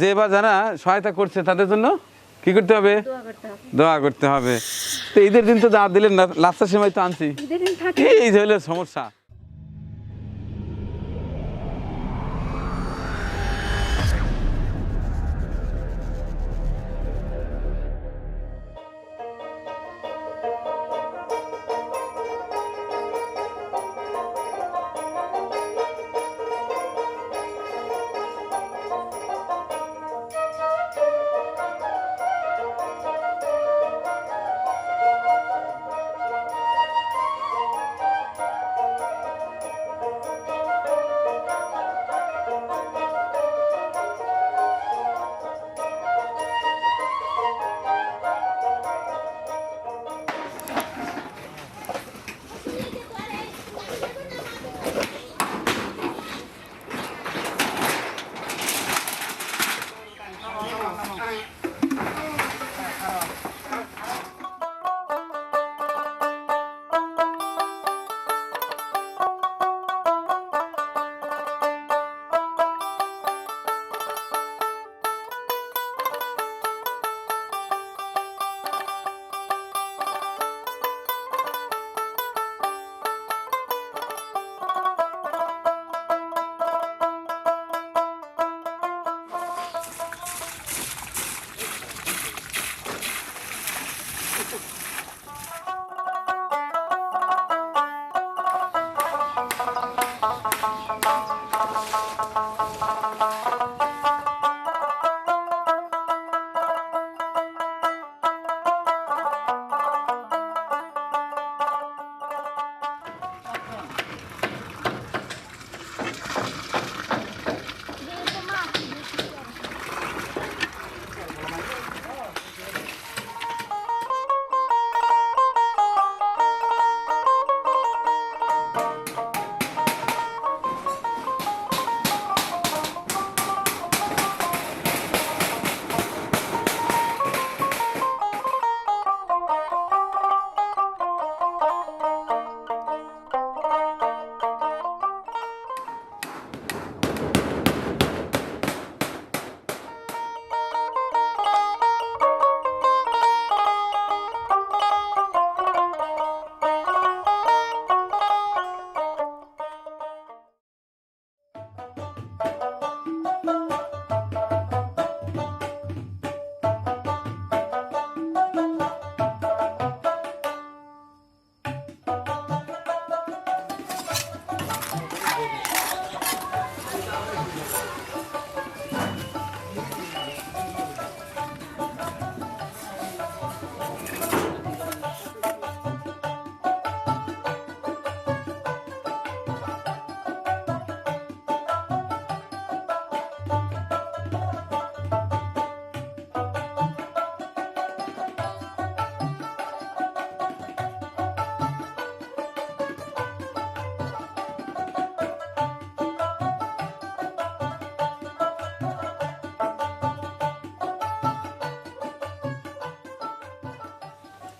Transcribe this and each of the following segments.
যে বা যারা সহায়তা করছে তাদের জন্য কি করতে হবে? দোয়া করতে হবে। তো ঈদের দিন তো দাওয়াত দিলেন না লাস্টের সময় তো আনছি। এই যে হলো সমস্যা। Oh, oh, oh.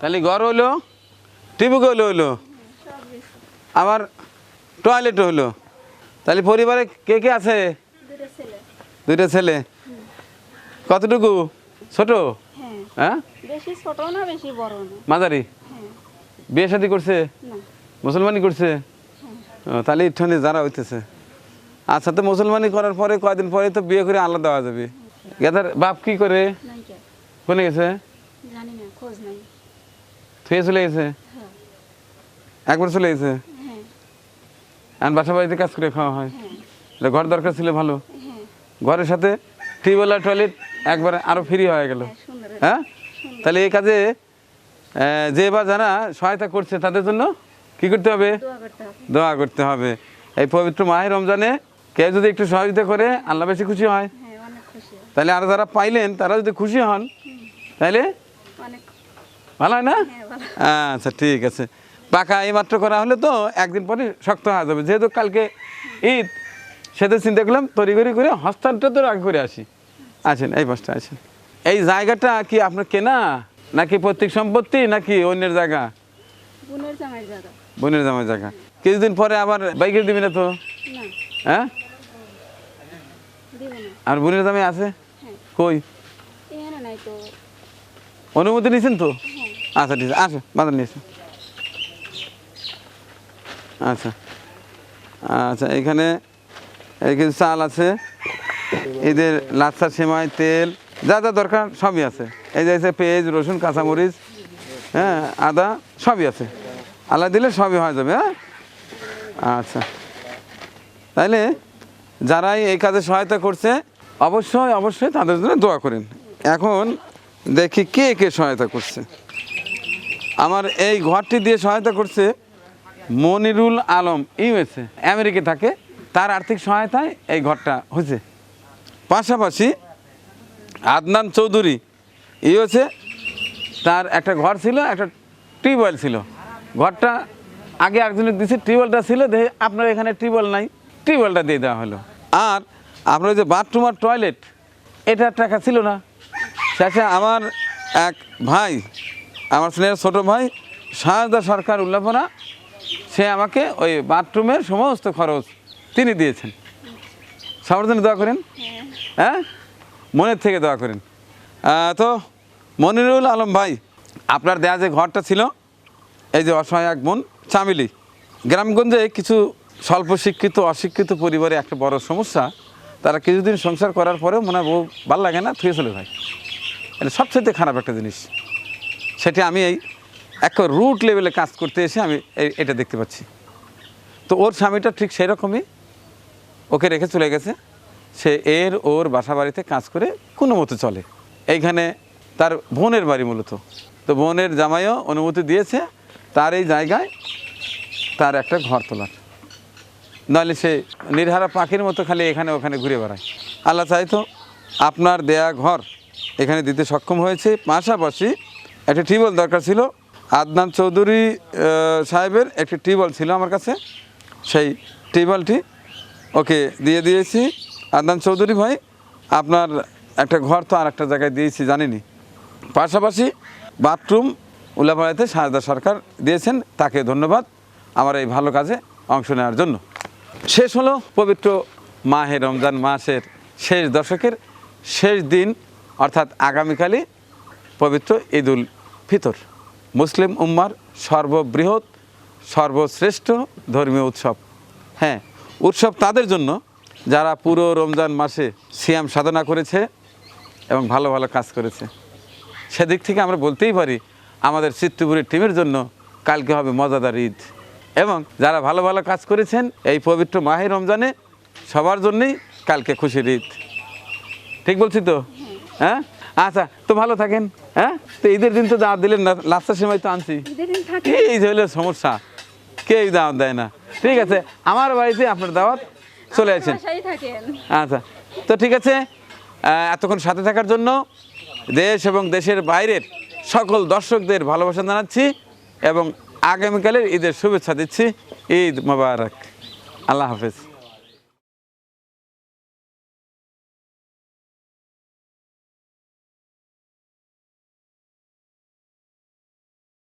তাহলে ঘর হলো টিভিগুলো হলো আবার টয়লেট হলো। তাহলে পরিবারে কে কে আছে? দুইটা ছেলে। কতটুকু? ছোট? হ্যাঁ। হ্যাঁ? মাঝারি? হ্যাঁ। বিয়ে শাদি করছে? মুসলমানি করছে? ও, তাহলে ইঠানে যারা হইতেছে। আচ্ছা তো মুসলমানি করার পরে কয়দিন পরে তো বিয়ে করে আলাদা হওয়া যাবে। গেদার বাপ কি করে? কোনে গেছে? জানি না খোঁজ নাই। থুয়ে চলে গেছে একবার চলে গেছে হ্যাঁ। আর বাসা বাড়িতে কাজ করে খাওয়া হয়। ঘর দরকার ছিল ভালো। হ্যাঁ। ঘরের সাথে টিউবওয়েল আর টয়লেট একবারে আরও ফ্রি হয়ে গেল। হ্যাঁ হ্যাঁ? তাহলে এই কাজে যে বা যারা সহায়তা করছে তাদের জন্য কি করতে হবে? দোয়া করতে হবে। এই পবিত্র মাহে রমজানে কেউ যদি একটু সহযোগিতা করে আল্লাহ বেশি খুশি হয়। তাহলে আরও যারা পাইলেন তারা যদি খুশি হন তাহলে ভালো হয় না? হ্যাঁ আচ্ছা ঠিক আছে। পাকা এইমাত্র করা হলে তো একদিন পরে শক্ত হয়ে যাবে। যেহেতু কালকে ঈদ সেটা চিন্তা করলাম তড়িঘড়ি করে হস্তান্তর তো আগে করে আসি। আছেন এই বাসটা আছেন এই জায়গাটা কি আপনার কেনা? নাকি পৈতৃক সম্পত্তি নাকি অন্যের জায়গা? বোনের জামাই জায়গা। কিছুদিন পরে আবার বাইকের দিবি না তো? হ্যাঁ? আর বোনের জামাই আছে? হ্যাঁ। কই? অনুমতি নিয়েছেন তো? হ্যাঁ। আচ্ছা ঠিক আছে, আসো, বাজার নিয়ে। আচ্ছা আচ্ছা এখানে কিছু চাল আছে, এদের লাচ্ছা, সেমাই, তেল, যা যা দরকার সবই আছে। এই যে পেঁয়াজ, রসুন, কাঁচামরিচ হ্যাঁ আদা, সবই আছে। আল্লাহ দিলে সবই হয়ে যাবে হ্যাঁ? আচ্ছা তাইলে যারাই এই কাজে সহায়তা করছে, অবশ্যই অবশ্যই তাদের জন্য দোয়া করেন। এখন দেখি কে কে সহায়তা করছে। আমার এই ঘরটি দিয়ে সহায়তা করছে মনিরুল আলম, ইউএসএ, আমেরিকা থাকে। তার আর্থিক সহায়তায় এই ঘরটা হয়েছে। পাশাপাশি আদনান চৌধুরী, ইউএসএ, তার একটা ঘর ছিল, একটা টিউবওয়েল ছিল। ঘরটা আগে একজনের দিচ্ছে টিউবওয়েলটা ছিল, দেখে আপনার এখানে টিউবওয়েল নাই, টিউবওয়েলটা দিয়ে দেওয়া হলো। আর আপনার যে বাথরুম আর টয়লেট এটার টাকা ছিল না। শেষে আমার এক ভাই আমার স্নেহের ছোটো ভাই শাহাদা সরকার উল্লাপনা সে আমাকে ওই বাথরুমের সমস্ত খরচ তিনি দিয়েছেন। সবার জন্য দোয়া করেন। হ্যাঁ। মনের থেকে দোয়া করেন। তো মনিরুল আলম ভাই আপনার দেয়া যে ঘরটা ছিল এই যে অসহায় এক বোন চামিলি গ্রামগঞ্জে কিছু স্বল্প শিক্ষিত অশিক্ষিত পরিবারে একটা বড় সমস্যা তারা কিছুদিন সংসার করার পরেও মনে হয় বউ ভালো লাগে না থুয়ে চলে যায়। এটা সবচেয়ে খারাপ একটা জিনিস। সেটি আমি এই এক রুট লেভেলে কাজ করতে এসে আমি এটা দেখতে পাচ্ছি। তো ওর স্বামীটা ঠিক সেই রকমই ওকে রেখে চলে গেছে। সে এর ওর বাসা বাড়িতে কাজ করে কোনো মতো চলে। এইখানে তার বোনের বাড়ি মূলত। তো বোনের জামাইও অনুমতি দিয়েছে, তার এই জায়গায় তার একটা ঘর তোলার। নাহলে সে নির্হারা পাখির মতো খালি এখানে ওখানে ঘুরে বেড়ায়। আল্লাহ চাইতো আপনার দেয়া ঘর এখানে দিতে সক্ষম হয়েছে। পাশাপাশি একটা টিউবওয়েল দরকার ছিল। আদনান চৌধুরী সাহেবের একটি টিউবওয়েল ছিল আমার কাছে। সেই টিউবওয়েলটি ওকে দিয়ে দিয়েছি। আদনান চৌধুরী ভাই, আপনার একটা ঘর তো আর একটা জায়গায় দিয়েছি, জানিনি। পাশাপাশি বাথরুম উল্লাপাড়াতে সারদা সরকার দিয়েছেন, তাকে ধন্যবাদ আমার এই ভালো কাজে অংশ নেওয়ার জন্য। শেষ হলো পবিত্র মাহে রমজান মাসের শেষ দশকের শেষ দিন, অর্থাৎ আগামীকালই পবিত্র ঈদুল ফিতর। মুসলিম উম্মার সর্ববৃহৎ সর্বশ্রেষ্ঠ ধর্মীয় উৎসব। হ্যাঁ উৎসব তাদের জন্য যারা পুরো রমজান মাসে সিয়াম সাধনা করেছে এবং ভালো ভালো কাজ করেছে। সেদিক থেকে আমরা বলতেই পারি আমাদের চিত্তপুরের টিমের জন্য কালকে হবে মজাদার ঈদ। এবং যারা ভালো ভালো কাজ করেছেন এই পবিত্র মাহে রমজানে সবার জন্যই কালকে খুশির ঈদ। ঠিক বলছি তো? হ্যাঁ? আচ্ছা তো ভালো থাকেন। হ্যাঁ? তো ঈদের দিন তো দাওয়াত দিলেন না লাস্টার সময় তো আনছি। এই যে হলো সমস্যা কেউ দাওয়াত দেয় না। ঠিক আছে আমার বাড়িতে আপনার দাওয়াত চলে আসেন। আচ্ছা তো ঠিক আছে এতক্ষণ সাথে থাকার জন্য দেশ এবং দেশের বাইরের সকল দর্শকদের ভালোবাসা জানাচ্ছি এবং আগামীকালের ঈদের শুভেচ্ছা দিচ্ছি। ঈদ মোবারক। আল্লাহ হাফেজ।